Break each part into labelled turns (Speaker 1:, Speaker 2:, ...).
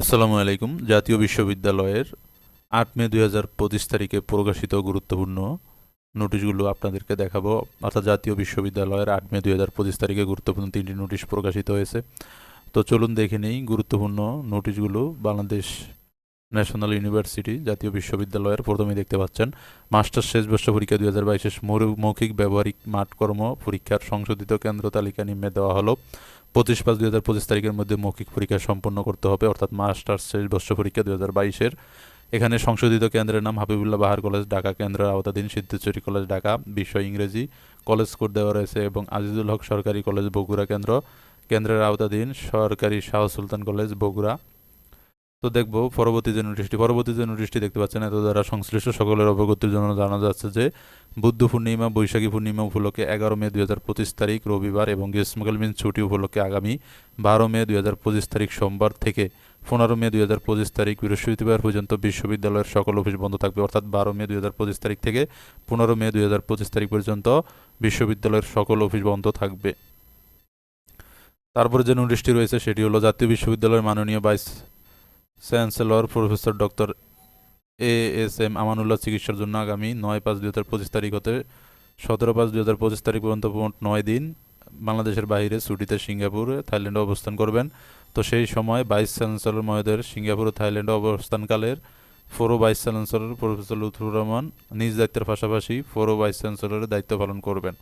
Speaker 1: আসসালামু আলাইকুম। জাতীয় বিশ্ববিদ্যালয়ের আট মে দুই হাজার পঁচিশ তারিখে প্রকাশিত গুরুত্বপূর্ণ নোটিশগুলো আপনাদেরকে দেখাবো। অর্থাৎ জাতীয় বিশ্ববিদ্যালয়ের আট মে দুই হাজার পঁচিশ তারিখে গুরুত্বপূর্ণ তিনটি নোটিশ প্রকাশিত হয়েছে। তো চলুন দেখে নেই গুরুত্বপূর্ণ নোটিশগুলো। বাংলাদেশ ন্যাশনাল ইউনিভার্সিটি জাতীয় বিশ্ববিদ্যালয়ের প্রথমেই দেখতে পাচ্ছেন, মাস্টার্স শেষ বর্ষ পরীক্ষা দুই হাজার বাইশের মৌখিক ব্যবহারিক মাঠকর্ম পরীক্ষার সংশোধিত কেন্দ্র তালিকা নিম্নে দেওয়া হলো। পঁচিশ পাঁচ দুই হাজার পঁচিশ তারিখের মধ্যে মৌখিক পরীক্ষা সম্পন্ন করতে হবে, অর্থাৎ মাস্টার্স শেষ বর্ষ পরীক্ষা দুই হাজার বাইশের। এখানে সংশোধিত কেন্দ্রের নাম হাবিবুল্লাহ বাহার কলেজ ঢাকা, কেন্দ্রের আওতাধীন সিদ্ধেশ্বরী কলেজ ঢাকা, বিষয় ইংরেজি কলেজ কোড দেওয়া রয়েছে এবং আজিজুল হক সরকারি কলেজ বগুড়া কেন্দ্র। কেন্দ্রের আওতাধীন সরকারি শাহ সুলতান কলেজ বগুড়া। তো দেখব পরবর্তী যে নোটিশটি, পরবর্তী যে নোটিশটি দেখতে পাচ্ছেন, এত দ্বারা সংশ্লিষ্ট সকলের অবগতির জন্য জানা যাচ্ছে যে বুদ্ধ পূর্ণিমা, বৈশাখী পূর্ণিমা উপলক্ষে এগারো মে দুই তারিখ রবিবার এবং গ্রীষ্মকালীন ছুটি উপলক্ষে আগামী বারো মে দুই হাজার পঁচিশ তারিখ সোমবার থেকে পনেরো মে দুই পঁচিশ তারিখ বৃহস্পতিবার পর্যন্ত বিশ্ববিদ্যালয়ের সকল অফিস বন্ধ থাকবে। অর্থাৎ বারো মে দুই পঁচিশ তারিখ থেকে পনেরো মে দুই হাজার পঁচিশ তারিখ পর্যন্ত বিশ্ববিদ্যালয়ের সকল অফিস বন্ধ থাকবে। তারপরে যে নোটিশটি রয়েছে সেটি হলো জাতীয় বিশ্ববিদ্যালয়ের মাননীয় vice chancellor professor doctor A S M Amanullah চিকিৎসার জন্য আগামী নয় পাঁচ দুই হাজার পঁচিশ তারিখ হতে সতেরো পাঁচ দুই হাজার পঁচিশ তারিখ পর্যন্ত মোট নয় দিন বাংলাদেশের বাইরে ছুটিতে সিঙ্গাপুরে, থাইল্যান্ডে অবস্থান করবেন। তো সেই সময় ভাইস চ্যান্সেলর মহোদয়ের সিঙ্গাপুর ও থাইল্যান্ডে অবস্থানকালের ফোরো vice chancellor professor Luthur Rahman নিজ দায়িত্বের পাশাপাশি ফোরো ভাইস চ্যান্সেলরের দায়িত্ব পালন করবেন।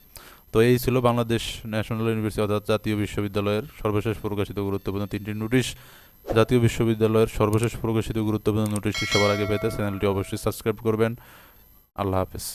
Speaker 1: তো এই ছিল বাংলাদেশ ন্যাশনাল ইউনিভার্সিটি অর্থাৎ জাতীয় বিশ্ববিদ্যালয়ের সর্বশেষ প্রকাশিত গুরুত্বপূর্ণ তিনটি নোটিশ। জাতীয় বিশ্ববিদ্যালয়ের সর্বশেষ প্রকাশিত গুরুত্বপূর্ণ নোটিশটি সবার আগে পেতে চ্যানেলটি অবশ্যই সাবস্ক্রাইব করবেন। আল্লাহ হাফেজ।